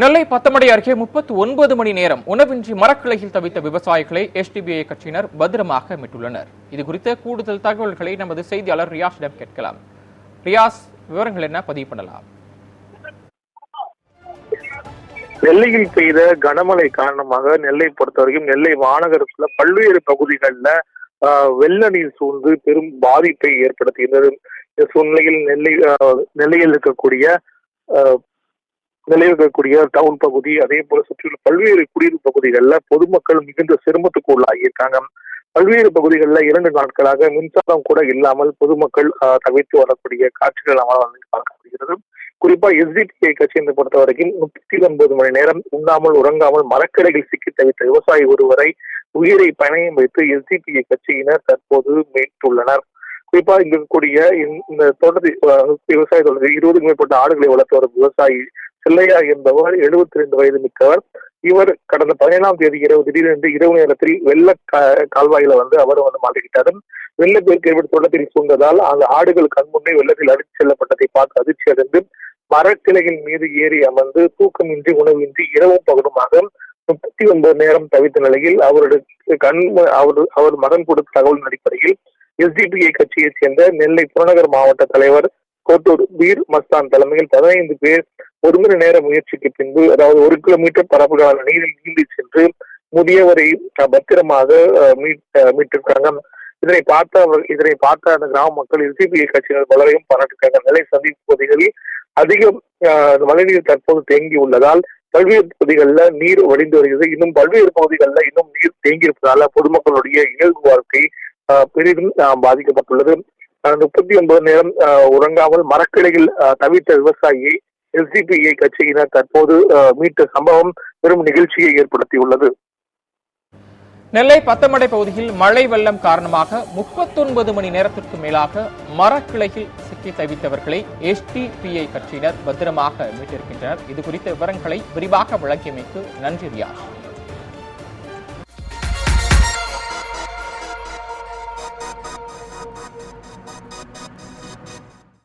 நெல்லை பத்தமடை அருகே முப்பத்தி ஒன்பது மணி நேரம் உணவின்றி மரக்கிளையில் தவித்த விவசாயிகளை எஸ்டிபிஐ கட்சியினர் பத்திரமாக மீட்டுள்ளனர். இது குறித்த கூடுதல் தகவல்களை நமது செய்தியாளர் ரியாஸிடம் கேட்கலாம். ரியாஸ் விவரங்கள் என்ன? பதிவு பண்ணலாம். நெல்லையில் பெய்த கனமழை காரணமாக நெல்லை பொறுத்தவரைக்கும் நெல்லை மாநகரத்துல பல்வேறு பகுதிகளில் வெள்ள நீர் சூழ்ந்து பெரும் பாதிப்பை ஏற்படுத்தியது இந்த சூழ்நிலையில் நெல்லை நெல்லையில் இருக்கக்கூடிய ஆஹ், இருக்கக்கூடிய டவுன் பகுதி அதே போல சுற்றியுள்ள பல்வேறு குடியிருப்பு பகுதிகளில் பொதுமக்கள் மிகுந்த சிரமத்துக்கு உள்ளாகியிருக்காங்க. பல்வேறு பகுதிகளில் இரண்டு நாட்களாக மின்சாரம் கூட இல்லாமல் பொதுமக்கள் தவித்து வரக்கூடிய காட்சிகள் நம்மால் வந்து பார்க்கப்படுகிறது குறிப்பா எஸ்டிபிஐ கட்சியை பொறுத்த வரைக்கும் முப்பத்தி ஒன்பது மணி நேரம் உண்ணாமல் உறங்காமல் மரக்கடையில் சிக்கி தவித்த விவசாயி ஒருவரை உயிரை பணயம் வைத்து எஸ்டிபிஐ கட்சியினர் தற்போது மீட்டுள்ளனர். குறிப்பா இங்க இருக்கக்கூடிய இந்த- தோட்டத்தை விவசாய தோட்டத்தில் இருபதுக்கும் மேற்பட்ட ஆடுகளை வளர்த்து வரும் விவசாயி செல்லையா என்பவர் எழுபத்தி ரெண்டு வயது மிக்கவர். இவர் கடந்த பதினேழாம் தேதி இரவு திடீரென்று இரவு நேரத்தில் வெள்ள கால்வாயில வந்து அவர் வந்து மாட்டிக்கிட்டாரு. வெள்ளப்பெருக்கு ஏற்பட்டு தொடத்தில் சூழ்ந்ததால் அந்த ஆடுகள் கண்முன்னே வெள்ளத்தில் அடித்து செல்லப்பட்டதை பார்த்து அதிர்ச்சி அடைந்து மரக்கிளைகள் மீது ஏறி அமர்ந்து தூக்கமின்றி உணவின்றி இரவும் பகலுமாக முப்பத்தி ஒன்பது நேரம் தவித்த நிலையில் அவருடைய கண் அவர் அவர் மகன் கொடுத்த தகவலின் அடிப்படையில் எஸ்டிபிஐ கட்சியைச் சேர்ந்த நெல்லை புறநகர் மாவட்ட தலைவர் கோட்டூர் பீர் மஸ்தான் தலைமையில் பதினைந்து பேர் ஒரு மணி நேர முயற்சிக்கு பின்பு அதாவது ஒரு கிலோமீட்டர் பரப்புகால நீரில் நீந்தி சென்று முதியவரை பத்திரமாக மீட் மீட்டிருக்காங்க. இதனை பார்த்த இதனை பார்த்த அந்த கிராம மக்கள் எஸ்டிபிஐ கட்சியினர் பலரையும் பாராட்டிருக்காங்க நிலை சந்திப்பு பகுதிகளில் அதிகம் மழைநீர் தற்போது தேங்கி உள்ளதால் பல்வேறு பகுதிகளில் நீர் வடிந்து வருகிறது. இன்னும் பல்வேறு பகுதிகளில் இன்னும் நீர் தேங்கி இருப்பதால பொதுமக்களுடைய இயல்பு வாழ்க்கை அஹ், பெரிதும் பாதிக்கப்பட்டுள்ளது. முப்பத்தி ஒன்பது நேரம் அஹ், உறங்காமல் மரக்கிளையில் அஹ், தவித்த விவசாயியை எஸ்டிபிஐ கட்சியினர் தற்போது மீட்ட சம்பவம் பெரும் நிகழ்ச்சியை ஏற்படுத்தியுள்ளது. நெல்லை பத்தமடை பகுதியில் மழை வெள்ளம் காரணமாக முப்பத்தொன்பது மணி நேரத்திற்கு மேலாக மரக்கிளையில் சிக்கி தவித்தவர்களை எஸ்டிபிஐ கட்சியினர் பத்திரமாக மீட்டிருக்கின்றனர். இது குறித்த விவரங்களை விரிவாக வழங்கியமைக்கு நன்றி ரியாஷ்